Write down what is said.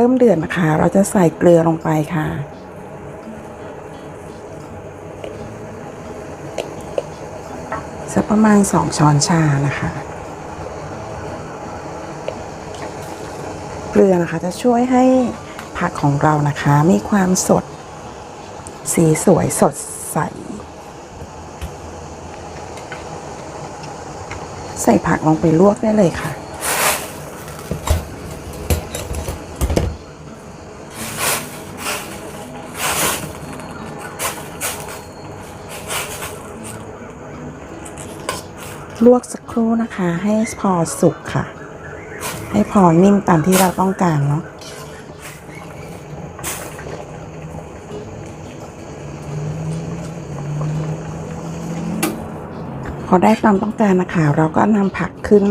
เริ่มเดือดนะคะ เราจะใส่เกลือลงไปค่ะ สักประมาณ 2 ช้อนชานะคะ เกลือนะคะจะช่วยให้ผักของเรานะคะ มีความสด สีสวยสดใส ใส่ผักลงไปลวกได้เลยค่ะ ลวกสักครู่นะคะ ให้พอสุกค่ะ ให้พอนิ่มตามที่เราต้องการเนาะพอได้ตามต้องการนะคะ เราก็นำผักขึ้น